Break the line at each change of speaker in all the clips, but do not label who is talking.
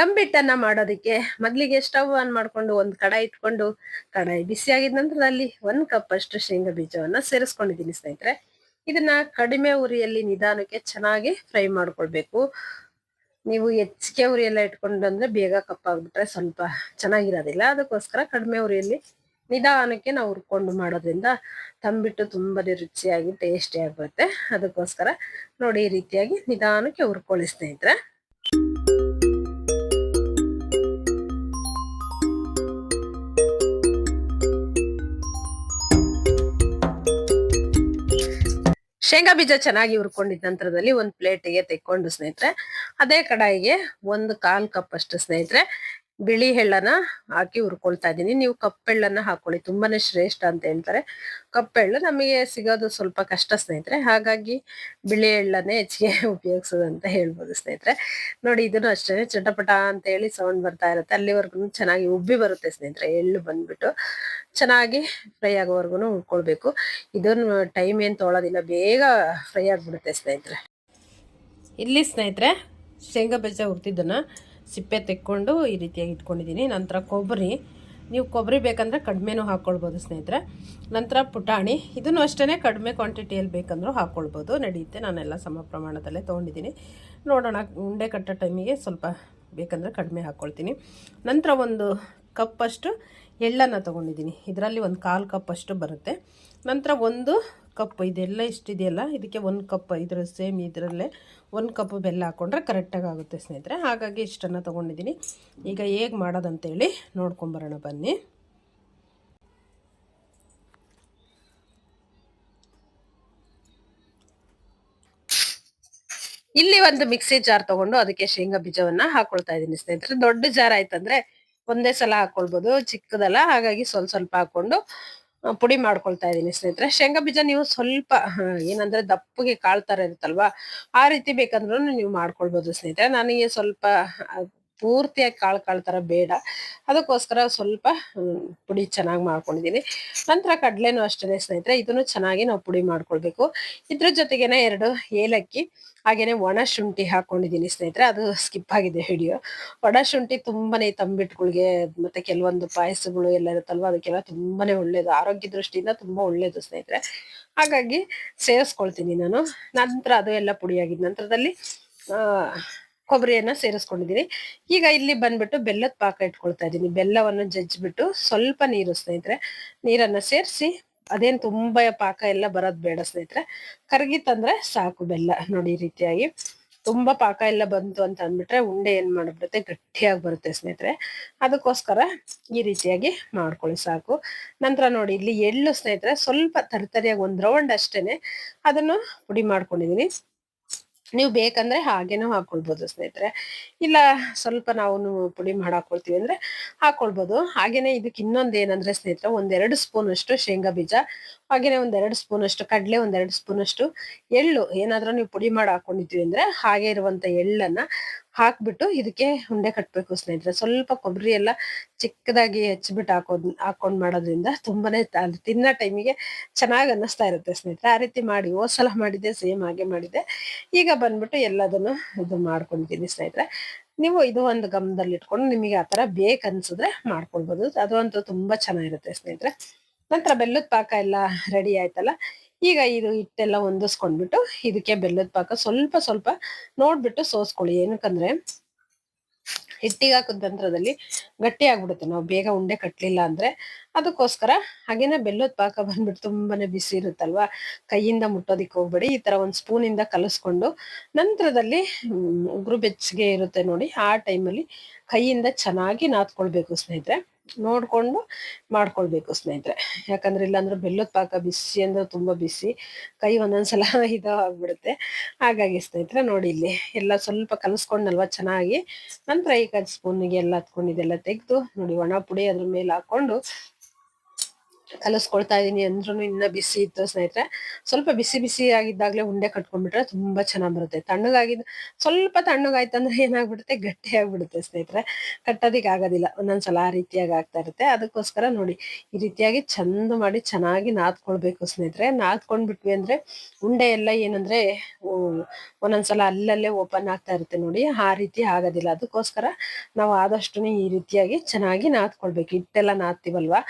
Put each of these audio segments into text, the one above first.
ತಂಬಿಟ್ಟನ್ನ ಮಾಡೋದಕ್ಕೆ ಮೊದಲಿಗೆ stove on ಮಾಡ್ಕೊಂಡು ಒಂದು ಕಡಾಯಿ ಇಟ್ಕೊಂಡು ಕಡಾಯಿ ಬಿಸಿ ಆಗಿದ ನಂತರದಲ್ಲಿ ಒಂದು ಕಪ್ ಅಷ್ಟು ಶೇಂಗಾ ಬೀಜವನ್ನ ಸೇರಿಸ್ಕೊಂಡಿದ್ದೀನಿ ಸ್ನೇಹಿತರೆ. ಇದನ್ನ ಕಡಿಮೆ ಉರಿಯಲ್ಲಿ ನಿಧಾನಕ್ಕೆ ಚೆನ್ನಾಗಿ ಫ್ರೈ ಮಾಡ್ಕೊಳ್ಬೇಕು. ನೀವು ಹೆಚ್ಚಿಗೆ ಉರಿಯೆಲ್ಲ ಇಟ್ಕೊಂಡು ಅಂದ್ರೆ ಬೇಗ ಕಪ್ಪಾಗ್ಬಿಟ್ರೆ ಸ್ವಲ್ಪ ಚೆನ್ನಾಗಿರೋದಿಲ್ಲ. ಅದಕ್ಕೋಸ್ಕರ ಕಡಿಮೆ ಉರಿಯಲ್ಲಿ ನಿಧಾನಕ್ಕೆ ನಾವು ಹುರ್ಕೊಂಡು ಮಾಡೋದ್ರಿಂದ ತಂಬಿಟ್ಟು ತುಂಬಾ ರುಚಿಯಾಗಿ ಟೇಸ್ಟಿ ಬರುತ್ತೆ. ಅದಕ್ಕೋಸ್ಕರ ನೋಡಿ ಈ ರೀತಿಯಾಗಿ ನಿಧಾನಕ್ಕೆ ಹುರ್ಕೊಳ್ಳಿ ಸ್ನೇಹಿತರೆ. ಶೇಂಗಾ ಬೀಜ ಚೆನ್ನಾಗಿ ಹುರ್ಕೊಂಡಿದ್ದ ನಂತರದಲ್ಲಿ ಒಂದು ಪ್ಲೇಟಿಗೆ ತೆಕ್ಕೊಂಡು ಸ್ನೇಹಿತರೆ, ಅದೇ ಕಡಾಯಿಗೆ ಒಂದು ಕಾಲು ಕಪ್ ಅಷ್ಟು ಸ್ನೇಹಿತರೆ ಬಿಳಿ ಎಳ್ಳನ್ನ ಹಾಕಿ ಹುರ್ಕೊಳ್ತಾ ಇದ್ದೀನಿ. ನೀವು ಕಪ್ಪೆಳ್ಳನ್ನ ಹಾಕೊಳ್ಳಿ. ತುಂಬಾನೇ ಶ್ರೇಷ್ಠ ಅಂತ ಹೇಳ್ತಾರೆ. ಕಪ್ಪೆಳ್ಳು ನಮಗೆ ಸಿಗೋದು ಸ್ವಲ್ಪ ಕಷ್ಟ ಸ್ನೇಹಿತರೆ. ಹಾಗಾಗಿ ಬಿಳಿ ಎಳ್ಳನ್ನೇ ಹೆಚ್ಚಿಗೆ ಉಪಯೋಗಿಸೋದು ಅಂತ ಹೇಳ್ಬೋದು ಸ್ನೇಹಿತರೆ. ನೋಡಿ, ಇದನ್ನು ಅಷ್ಟೇ ಚಟಪಟ ಅಂತ ಹೇಳಿ ಸೌಂಡ್ ಬರ್ತಾ ಇರುತ್ತೆ. ಅಲ್ಲಿವರೆಗೂ ಚೆನ್ನಾಗಿ ಉಬ್ಬಿ ಬರುತ್ತೆ ಸ್ನೇಹಿತರೆ, ಎಳ್ಳು ಬಂದ್ಬಿಟ್ಟು. ಚೆನ್ನಾಗಿ ಫ್ರೈ ಆಗೋವರೆಗೂ ಉಳ್ಕೊಳ್ಬೇಕು ಇದನ್ನು ಟೈಮ್ ಏನು ತೊಗೊಳೋದಿಲ್ಲ ಬೇಗ ಫ್ರೈ ಆಗಿಬಿಡುತ್ತೆ ಸ್ನೇಹಿತರೆ. ಇಲ್ಲಿ ಸ್ನೇಹಿತರೆ, ಶೇಂಗಾ ಬೀಜ ಹುರ್ತಿದ್ದನ್ನ ಸಿಪ್ಪೆ ತೆಕ್ಕೊಂಡು ಈ ರೀತಿಯಾಗಿ ಇಟ್ಕೊಂಡಿದ್ದೀನಿ. ನಂತರ ಕೊಬ್ಬರಿ. ನೀವು ಕೊಬ್ಬರಿ ಬೇಕಂದರೆ ಕಡಿಮೆನೂ ಹಾಕ್ಕೊಳ್ಬೋದು ಸ್ನೇಹಿತರೆ. ನಂತರ ಪುಟಾಣಿ. ಇದನ್ನು ಅಷ್ಟೇ ಕಡಿಮೆ ಕ್ವಾಂಟಿಟಿಯಲ್ಲಿ ಬೇಕಂದ್ರೂ ಹಾಕ್ಕೊಳ್ಬೋದು ನಡೆಯುತ್ತೆ. ನಾನೆಲ್ಲ ಸಮ ಪ್ರಮಾಣದಲ್ಲೇ ತೊಗೊಂಡಿದ್ದೀನಿ. ನೋಡೋಣ. ಉಂಡೆ ಕಟ್ಟೋ ಟೈಮಿಗೆ ಸ್ವಲ್ಪ ಬೇಕಂದರೆ ಕಡಿಮೆ ಹಾಕ್ಕೊಳ್ತೀನಿ ನಂತರ ಒಂದು ಕಪ್ಪಷ್ಟು ಎಳ್ಳನ್ನು ತೊಗೊಂಡಿದ್ದೀನಿ. ಇದರಲ್ಲಿ ಒಂದು ಕಾಲು ಕಪ್ ಅಷ್ಟು ಬರುತ್ತೆ. ನಂತರ ಒಂದು ಕಪ್ ಇದೆಲ್ಲ ಇಷ್ಟಿದೆಯಲ್ಲ, ಇದಕ್ಕೆ ಒಂದು ಕಪ್ ಇದರ ಸೇಮ್ ಇದರಲ್ಲೇ ಒಂದು ಕಪ್ ಬೆಲ್ಲ ಹಾಕ್ಕೊಂಡ್ರೆ ಕರೆಕ್ಟಾಗಿ ಆಗುತ್ತೆ ಸ್ನೇಹಿತರೆ. ಹಾಗಾಗಿ ಇಷ್ಟನ್ನು ತೊಗೊಂಡಿದ್ದೀನಿ. ಈಗ ಹೇಗೆ ಮಾಡೋದಂತೇಳಿ ನೋಡ್ಕೊಂಬರೋಣ, ಬನ್ನಿ. ಇಲ್ಲಿ ಒಂದು ಮಿಕ್ಸಿ ಜಾರ್ ತಗೊಂಡು ಅದಕ್ಕೆ ಶೇಂಗಾ ಬೀಜವನ್ನ ಹಾಕೊಳ್ತಾ ಇದ್ದೀನಿ ಸ್ನೇಹಿತರೆ. ದೊಡ್ಡ ಜಾರ್ ಆಯ್ತಂದ್ರೆ ಒಂದೇ ಸಲ ಹಾಕೊಳ್ಬೋದು, ಚಿಕ್ಕದಲ್ಲ, ಹಾಗಾಗಿ ಸ್ವಲ್ಪ ಸ್ವಲ್ಪ ಹಾಕೊಂಡು ಪುಡಿ ಮಾಡ್ಕೊಳ್ತಾ ಇದ್ದೀನಿ ಸ್ನೇಹಿತರೆ. ಶೇಂಗಾ ಬೀಜ ನೀವು ಸ್ವಲ್ಪ ಏನಂದ್ರೆ ದಪ್ಪಗೆ ಕಾಳ್ತಾರ ಇರುತ್ತಲ್ವಾ, ಆ ರೀತಿ ಬೇಕಂದ್ರೂ ನೀವು ಮಾಡ್ಕೊಳ್ಬೋದು ಸ್ನೇಹಿತರೆ. ನನಗೆ ಸ್ವಲ್ಪ ಪೂರ್ತಿಯಾಗಿ ಕಾಳು ಕಾಳು ಥರ ಬೇಡ. ಅದಕ್ಕೋಸ್ಕರ ಸ್ವಲ್ಪ ಪುಡಿ ಚೆನ್ನಾಗಿ ಮಾಡ್ಕೊಂಡಿದ್ದೀನಿ ನಂತರ ಕಡಲೆನೂ ಅಷ್ಟೇ ಸ್ನೇಹಿತರೆ, ಇದನ್ನು ಚೆನ್ನಾಗಿ ನಾವು ಪುಡಿ ಮಾಡ್ಕೊಳ್ಬೇಕು. ಇದ್ರ ಜೊತೆಗೇನೆ ಎರಡು ಏಲಕ್ಕಿ, ಹಾಗೇನೆ ಒಣ ಶುಂಠಿ ಹಾಕೊಂಡಿದ್ದೀನಿ ಸ್ನೇಹಿತರೆ, ಅದು ಸ್ಕಿಪ್ ಆಗಿದೆ ವಿಡಿಯೋ. ಒಣ ಶುಂಠಿ ತುಂಬಾನೇ ತಂಬಿಟ್ಗಳಿಗೆ, ಮತ್ತೆ ಕೆಲವೊಂದು ಪಾಯಸಗಳು ಎಲ್ಲ ಇರುತ್ತಲ್ವ, ಅದಕ್ಕೆಲ್ಲ ತುಂಬಾನೇ ಒಳ್ಳೇದು. ಆರೋಗ್ಯ ದೃಷ್ಟಿಯಿಂದ ತುಂಬಾ ಒಳ್ಳೇದು ಸ್ನೇಹಿತರೆ. ಹಾಗಾಗಿ ಸೇರಿಸ್ಕೊಳ್ತೀನಿ ನಾನು. ನಂತರ ಅದು ಎಲ್ಲ ಪುಡಿಯಾಗಿದ್ದ ನಂತರದಲ್ಲಿ ಕೊಬ್ಬರಿಯನ್ನ ಸೇರಿಸ್ಕೊಂಡಿದ್ದೀನಿ ಈಗ ಇಲ್ಲಿ ಬಂದ್ಬಿಟ್ಟು ಬೆಲ್ಲದ ಪಾಕ ಇಟ್ಕೊಳ್ತಾ ಇದ್ದೀನಿ ಬೆಲ್ಲವನ್ನು ಜಜ್ಜಿಬಿಟ್ಟು ಸ್ವಲ್ಪ ನೀರು ಸ್ನೇಹಿತರೆ, ನೀರನ್ನ ಸೇರಿಸಿ ಅದೇನ್ ತುಂಬಾ ಪಾಕ ಎಲ್ಲ ಬರೋದ್ ಬೇಡ ಸ್ನೇಹಿತರೆ. ಕರಗಿತ್ತಂದ್ರೆ ಸಾಕು ಬೆಲ್ಲ ನೋಡಿ ಈ ರೀತಿಯಾಗಿ. ತುಂಬಾ ಪಾಕ ಎಲ್ಲ ಬಂತು ಅಂತ ಅಂದ್ಬಿಟ್ರೆ ಉಂಡೆ ಏನ್ ಮಾಡ್ಬಿಡುತ್ತೆ, ಗಟ್ಟಿಯಾಗಿ ಬರುತ್ತೆ ಸ್ನೇಹಿತರೆ. ಅದಕ್ಕೋಸ್ಕರ ಈ ರೀತಿಯಾಗಿ ಮಾಡ್ಕೊಳ್ಳಿ ಸಾಕು. ನಂತರ ನೋಡಿ ಇಲ್ಲಿ ಎಳ್ಳು ಸ್ನೇಹಿತರೆ, ಸ್ವಲ್ಪ ತರಿತರಿಯಾಗಿ ಒಂದ್ ರೌಂಡ್ ಅಷ್ಟೇನೆ ಅದನ್ನು ಪುಡಿ ಮಾಡ್ಕೊಂಡಿದೀನಿ. ನೀವು ಬೇಕಂದ್ರೆ ಹಾಗೇನೂ ಹಾಕೊಳ್ಬೋದು ಸ್ನೇಹಿತರೆ. ಇಲ್ಲ, ಸ್ವಲ್ಪ ನಾವು ಪುಡಿ ಮಾಡಿ ಹಾಕೊಳ್ತೀವಿ ಅಂದ್ರೆ ಹಾಕೊಳ್ಬೋದು. ಹಾಗೇನೆ ಇದಕ್ಕೆ ಇನ್ನೊಂದು ಏನಂದ್ರೆ ಸ್ನೇಹಿತರೆ, ಒಂದೆರಡು ಸ್ಪೂನ್ ಅಷ್ಟು ಶೇಂಗಾ ಬೀಜ, ಹಾಗೇನೆ ಒಂದೆರಡು ಸ್ಪೂನ್ ಅಷ್ಟು ಕಡಲೆ, ಒಂದೆರಡು ಸ್ಪೂನ್ ಅಷ್ಟು ಎಳ್ಳು. ಏನಾದ್ರೂ ನೀವು ಪುಡಿ ಮಾಡಿ ಹಾಕೊಂಡಿದ್ವಿ ಅಂದ್ರೆ ಹಾಗೆ ಇರುವಂತ ಎಳ್ಳನ್ನ ಹಾಕ್ಬಿಟ್ಟು ಇದಕ್ಕೆ ಉಂಡೆ ಕಟ್ಬೇಕು ಸ್ನೇಹಿತರೆ. ಸ್ವಲ್ಪ ಕೊಬ್ಬರಿ ಎಲ್ಲ ಚಿಕ್ಕದಾಗಿ ಹೆಚ್ಚಿಬಿಟ್ಟು ಹಾಕೋದ್, ಹಾಕೊಂಡ್ ಮಾಡೋದ್ರಿಂದ ತುಂಬಾನೇ ಅದು ತಿನ್ನೋ ಟೈಮಿಗೆ ಚೆನ್ನಾಗಿ ಅನ್ನಿಸ್ತಾ ಇರುತ್ತೆ ಸ್ನೇಹಿತರೆ. ಆ ರೀತಿ ಮಾಡಿ ಹೋದ್ ಸಲ ಮಾಡಿದ್ದೆ, ಸೇಮ್ ಹಾಗೆ ಮಾಡಿದ್ದೆ. ಈಗ ಬಂದ್ಬಿಟ್ಟು ಎಲ್ಲದನ್ನು ಇದು ಮಾಡ್ಕೊಂತೀನಿ ಸ್ನೇಹಿತರೆ. ನೀವು ಇದು ಒಂದು ಗಮನದಲ್ಲಿ ಇಟ್ಕೊಂಡು ನಿಮಗೆ ಆ ತರ ಬೇಕನ್ಸಿದ್ರೆ ಮಾಡ್ಕೊಳ್ಬೋದು. ಅದು ಅಂತೂ ತುಂಬಾ ಚೆನ್ನಾಗಿರುತ್ತೆ ಸ್ನೇಹಿತರೆ. ನಂತರ ಬೆಲ್ಲದ ಪಾಕ ಎಲ್ಲ ರೆಡಿ ಆಯ್ತಲ್ಲ? ಈಗ ಇದು ಹಿಟ್ಟೆಲ್ಲ ಹೊಂದಿಸ್ಕೊಂಡ್ಬಿಟ್ಟು ಇದಕ್ಕೆ ಬೆಲ್ಲದ ಪಾಕ ಸ್ವಲ್ಪ ಸ್ವಲ್ಪ ನೋಡ್ಬಿಟ್ಟು ಸೋಸ್ಕೊಳ್ಳಿ. ಏನಕ್ಕಂದ್ರೆ ಹಿಟ್ಟಿಗೆ ಹಾಕಿದ ನಂತರದಲ್ಲಿ ಗಟ್ಟಿ ಆಗ್ಬಿಡುತ್ತೆ. ನಾವು ಬೇಗ ಉಂಡೆ ಕಟ್ಲಿಲ್ಲ ಅಂದ್ರೆ ಅದಕ್ಕೋಸ್ಕರ ಹಾಗೇನೆ ಬೆಲ್ಲದ ಪಾಕ ಬಂದ್ಬಿಟ್ಟು ತುಂಬಾನೇ ಬಿಸಿ ಇರುತ್ತಲ್ವಾ? ಕೈಯಿಂದ ಮುಟ್ಟೋದಿಕ್ಕೆ ಹೋಗ್ಬೇಡಿ. ಈ ತರ ಒಂದ್ ಸ್ಪೂನ್ ಇಂದ ಕಲಸ್ಕೊಂಡು ನಂತರದಲ್ಲಿ ಉಗುರು ಬೆಚ್ಚಗೆ ಇರುತ್ತೆ ನೋಡಿ. ಆ ಟೈಮಲ್ಲಿ ಕೈಯಿಂದ ಚೆನ್ನಾಗಿ ನಾದ್ಕೊಳ್ಬೇಕು ಸ್ನೇಹಿತರೆ. ನೋಡ್ಕೊಂಡು ಮಾಡ್ಕೊಳ್ಬೇಕು ಸ್ನೇಹಿತರೆ. ಯಾಕಂದ್ರೆ ಇಲ್ಲಾಂದ್ರೆ ಬೆಲ್ಲದ ಪಾಕ ಬಿಸಿ ಅಂದ್ರೆ ತುಂಬಾ ಬಿಸಿ, ಕೈ ಒಂದೊಂದ್ಸಲ ಇದಾಗ್ಬಿಡುತ್ತೆ. ಹಾಗಾಗಿ ಸ್ನೇಹಿತರೆ ನೋಡಿ ಇಲ್ಲಿ ಎಲ್ಲ ಸ್ವಲ್ಪ ಕಲಿಸ್ಕೊಂಡಲ್ವ ಚೆನ್ನಾಗಿ. ನಂತರ ಈ ಕಾಯಿ ಸ್ಪೂನಿಗೆ ಎಲ್ಲ ಹತ್ಕೊಂಡು ಇದೆಲ್ಲ ತೆಗೆದು ನೋಡಿ ಒಣ ಪುಡಿ ಅದ್ರ ಮೇಲೆ ಹಾಕೊಂಡು ಕಲಿಸ್ಕೊಳ್ತಾ ಇದೀನಿ ಅಂದ್ರೂ ಇನ್ನ ಬಿಸಿ ಇತ್ತು ಸ್ನೇಹಿತರೆ. ಸ್ವಲ್ಪ ಬಿಸಿ ಬಿಸಿ ಆಗಿದ್ದಾಗ್ಲೇ ಉಂಡೆ ಕಟ್ಕೊಂಡ್ಬಿಟ್ರೆ ತುಂಬಾ ಚೆನ್ನಾಗ್ ಬರುತ್ತೆ. ತಣ್ಣಗಾಗಿದ್, ಸ್ವಲ್ಪ ತಣ್ಣಗಾಯ್ತಂದ್ರೆ ಏನಾಗ್ಬಿಡುತ್ತೆ? ಗಟ್ಟಿ ಆಗ್ಬಿಡುತ್ತೆ ಸ್ನೇಹಿತರೆ. ಕಟ್ಟೋದಿಕ್ ಆಗೋದಿಲ್ಲ ಒಂದೊಂದ್ಸಲ ಆ ರೀತಿಯಾಗಿ ಆಗ್ತಾ ಇರುತ್ತೆ. ಅದಕ್ಕೋಸ್ಕರ ನೋಡಿ, ಈ ರೀತಿಯಾಗಿ ಚಂದ ಮಾಡಿ ಚೆನ್ನಾಗಿ ನಾದ್ಕೊಳ್ಬೇಕು ಸ್ನೇಹಿತರೆ. ನಾದ್ಕೊಂಡ್ಬಿಟ್ವಿ ಅಂದ್ರೆ ಉಂಡೆ ಎಲ್ಲ ಏನಂದ್ರೆ ಒಂದೊಂದ್ಸಲ ಅಲ್ಲಲ್ಲೇ ಓಪನ್ ಆಗ್ತಾ ಇರುತ್ತೆ ನೋಡಿ. ಆ ರೀತಿ ಆಗೋದಿಲ್ಲ. ಅದಕ್ಕೋಸ್ಕರ ನಾವು ಆದಷ್ಟು ಈ ರೀತಿಯಾಗಿ ಚೆನ್ನಾಗಿ ನಾದ್ಕೊಳ್ಬೇಕು. ಹಿಟ್ಟೆಲ್ಲ ನಾದ್ತೀವಲ್ವಾ?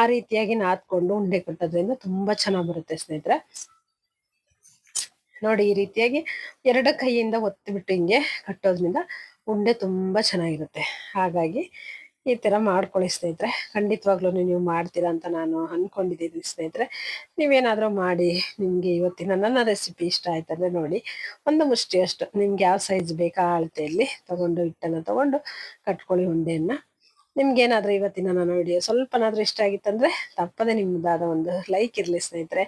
ಆ ರೀತಿಯಾಗಿ ನಾದ್ಕೊಂಡು ಉಂಡೆ ಕಟ್ಟೋದ್ರಿಂದ ತುಂಬಾ ಚೆನ್ನಾಗ್ ಬರುತ್ತೆ ಸ್ನೇಹಿತರೆ. ನೋಡಿ ಈ ರೀತಿಯಾಗಿ ಎರಡು ಕೈಯಿಂದ ಒತ್ತಿಬಿಟ್ಟು ಹಿಂಗೆ ಕಟ್ಟೋದ್ರಿಂದ ಉಂಡೆ ತುಂಬಾ ಚೆನ್ನಾಗಿರುತ್ತೆ. ಹಾಗಾಗಿ ಈ ತರ ಮಾಡ್ಕೊಳ್ಳಿ ಸ್ನೇಹಿತರೆ. ಖಂಡಿತವಾಗ್ಲೂ ನೀವು ಮಾಡ್ತೀರಾ ಅಂತ ನಾನು ಅನ್ಕೊಂಡಿದ್ದೀನಿ ಸ್ನೇಹಿತರೆ. ನೀವೇನಾದ್ರೂ ಮಾಡಿ ನಿಮ್ಗೆ ಇವತ್ತಿನ ನನ್ನ ರೆಸಿಪಿ ಇಷ್ಟ ಆಯ್ತಂದ್ರೆ ನೋಡಿ, ಒಂದು ಮುಷ್ಟಿಯಷ್ಟು ನಿಮ್ಗೆ ಯಾವ ಸೈಜ್ ಬೇಕಾ ಅಳತೆಯಲ್ಲಿ ತಗೊಂಡು ಹಿಟ್ಟನ್ನ ತಗೊಂಡು ಕಟ್ಕೊಳ್ಳಿ ಉಂಡೆಯನ್ನ. ನಿಮ್ಗೇನಾದ್ರೂ ಇವತ್ತಿನ ನಾನು ವಿಡಿಯೋ ಸ್ವಲ್ಪನಾದ್ರೂ ಇಷ್ಟ ಆಗಿತ್ತಂದ್ರೆ ತಪ್ಪದೆ ನಿಮ್ಮದಾದ ಒಂದು ಲೈಕ್ ಇರಲಿ ಸ್ನೇಹಿತರೆ.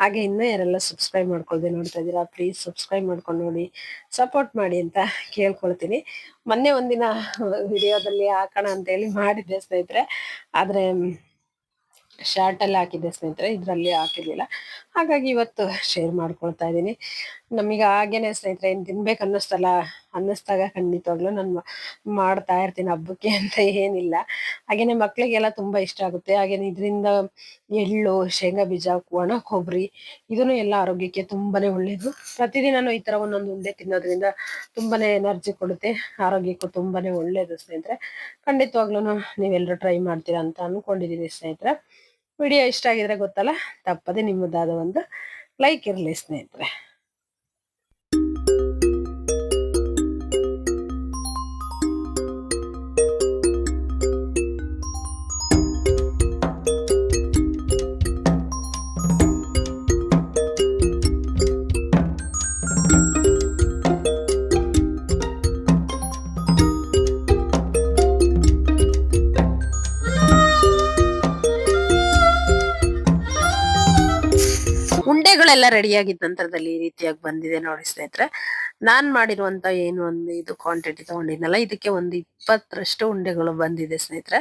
ಹಾಗೆ ಇನ್ನೂ ಯಾರೆಲ್ಲ ಸಬ್ಸ್ಕ್ರೈಬ್ ಮಾಡ್ಕೊಳ್ದೆ ನೋಡ್ತಾ ಇದ್ದೀರಾ ಪ್ಲೀಸ್ ಸಬ್ಸ್ಕ್ರೈಬ್ ಮಾಡ್ಕೊಂಡು ನೋಡಿ ಸಪೋರ್ಟ್ ಮಾಡಿ ಅಂತ ಕೇಳ್ಕೊಳ್ತೀನಿ. ಮೊನ್ನೆ ಒಂದಿನ ವಿಡಿಯೋದಲ್ಲಿ ಹಾಕೋಣ ಅಂತ ಹೇಳಿ ಮಾಡಿದ್ದೆ ಸ್ನೇಹಿತರೆ. ಆದ್ರೆ ಶಾರ್ಟ್ ಅಲ್ಲಿ ಹಾಕಿದ್ದೆ ಸ್ನೇಹಿತರೆ, ಇದರಲ್ಲಿ ಹಾಕಿರ್ಲಿಲ್ಲ. ಹಾಗಾಗಿ ಇವತ್ತು ಶೇರ್ ಮಾಡ್ಕೊಳ್ತಾ ಇದ್ದೀನಿ. ನಮಗೆ ಹಾಗೇನೆ ಸ್ನೇಹಿತರೆ, ಏನು ತಿನ್ಬೇಕು ಅನ್ನಿಸ್ತಲ್ಲ, ಅನ್ನಿಸ್ದಾಗ ಖಂಡಿತವಾಗ್ಲೂ ನಾನು ಮಾಡ್ತಾ ಇರ್ತೀನಿ ಹಬ್ಬಕ್ಕೆ ಅಂತ ಏನಿಲ್ಲ. ಹಾಗೇನೆ ಮಕ್ಕಳಿಗೆಲ್ಲ ತುಂಬಾ ಇಷ್ಟ ಆಗುತ್ತೆ. ಹಾಗೇನೆ ಇದರಿಂದ ಎಳ್ಳು, ಶೇಂಗಾ ಬೀಜ, ಒಣ ಕೊಬ್ಬರಿ, ಇದನ್ನು ಎಲ್ಲ ಆರೋಗ್ಯಕ್ಕೆ ತುಂಬಾನೇ ಒಳ್ಳೆಯದು ಪ್ರತಿದಿನಾನೂ ಈ ತರ ಒಂದೊಂದು ಉಂಡೆ ತಿನ್ನೋದ್ರಿಂದ ತುಂಬಾನೇ ಎನರ್ಜಿ ಕೊಡುತ್ತೆ. ಆರೋಗ್ಯಕ್ಕೂ ತುಂಬಾನೇ ಒಳ್ಳೇದು ಸ್ನೇಹಿತರೆ. ಖಂಡಿತವಾಗ್ಲೂ ನೀವೆಲ್ಲರೂ ಟ್ರೈ ಮಾಡ್ತೀರಾ ಅಂತ ಅನ್ಕೊಂಡಿದೀನಿ ಸ್ನೇಹಿತರೆ. ವಿಡಿಯೋ ಇಷ್ಟ ಆಗಿದ್ರೆ ಗೊತ್ತಲ್ಲ ತಪ್ಪದೆ ನಿಮ್ಮದಾದ ಒಂದು ಲೈಕ್ ಇರಲಿ ಸ್ನೇಹಿತರೆ. ರೆಡಿ ಆಗಿದ ನಂತರದಲ್ಲಿ ಈ ರೀತಿಯಾಗಿ ಬಂದಿದೆ ನೋಡಿ ಸ್ನೇಹಿತರೆ. ನಾನ್ ಮಾಡಿರುವಂತ ಏನು ಒಂದು ಇದು ಕ್ವಾಂಟಿಟಿ ತಗೊಂಡಿದ್ನಲ್ಲ, ಇದಕ್ಕೆ ಒಂದು ಇಪ್ಪತ್ತರಷ್ಟು ಉಂಡೆಗಳು ಬಂದಿದೆ ಸ್ನೇಹಿತರೆ.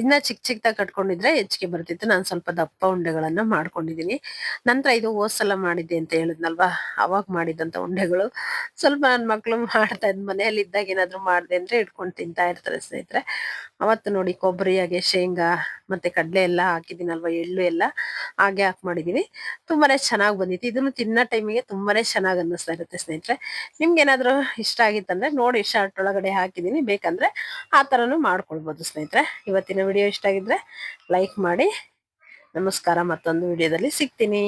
ಇನ್ನ ಚಿಕ್ಕ ಚಿಕ್ಕದಾಗಿ ಕಟ್ಕೊಂಡಿದ್ರೆ ಹೆಚ್ಚಿಗೆ ಬರ್ತಿತ್ತು. ನಾನು ಸ್ವಲ್ಪ ದಪ್ಪ ಉಂಡೆಗಳನ್ನ ಮಾಡ್ಕೊಂಡಿದೀನಿ. ನಂತರ ಇದು ಓಸಲ ಮಾಡಿದ್ದೆ ಅಂತ ಹೇಳಿದ್ನಲ್ವಾ? ಅವಾಗ ಮಾಡಿದಂತ ಉಂಡೆಗಳು. ಸ್ವಲ್ಪ ನನ್ ಮಕ್ಳು ಮಾಡ್ತಾ ಇದ್ ಮನೆಯಲ್ಲಿ ಇದ್ದಾಗ ಏನಾದ್ರು ಮಾಡಿದೆ ಅಂದ್ರೆ ಇಟ್ಕೊಂಡು ತಿಂತಾ ಇರ್ತಾರೆ ಸ್ನೇಹಿತರೆ. ಅವತ್ತು ನೋಡಿ ಕೊಬ್ಬರಿ, ಹಾಗೆ ಶೇಂಗಾ, ಮತ್ತು ಕಡಲೆ ಎಲ್ಲ ಹಾಕಿದ್ದೀನಲ್ವ, ಎಳ್ಳು ಎಲ್ಲ ಹಾಗೆ ಹಾಕಿ ಮಾಡಿದ್ದೀನಿ ತುಂಬಾ ಚೆನ್ನಾಗಿ ಬಂದಿತ್ತು. ಇದನ್ನು ತಿನ್ನೋ ಟೈಮಿಗೆ ತುಂಬಾ ಚೆನ್ನಾಗಿ ಅನ್ನಿಸ್ತಾ ಇರುತ್ತೆ ಸ್ನೇಹಿತರೆ. ನಿಮ್ಗೆ ಏನಾದ್ರು ಇಷ್ಟ ಆಗಿತ್ತಂದರೆ ನೋಡಿ, ಶಾರ್ಟ್ ಒಳಗಡೆ ಹಾಕಿದ್ದೀನಿ ಬೇಕಂದರೆ ಆ ಥರನೂ ಮಾಡ್ಕೊಳ್ಬೋದು ಸ್ನೇಹಿತರೆ. ಇವತ್ತಿನ ವಿಡಿಯೋ ಇಷ್ಟ ಆಗಿದ್ರೆ ಲೈಕ್ ಮಾಡಿ. ನಮಸ್ಕಾರ, ಮತ್ತೊಂದು ವಿಡಿಯೋದಲ್ಲಿ ಸಿಗ್ತೀನಿ.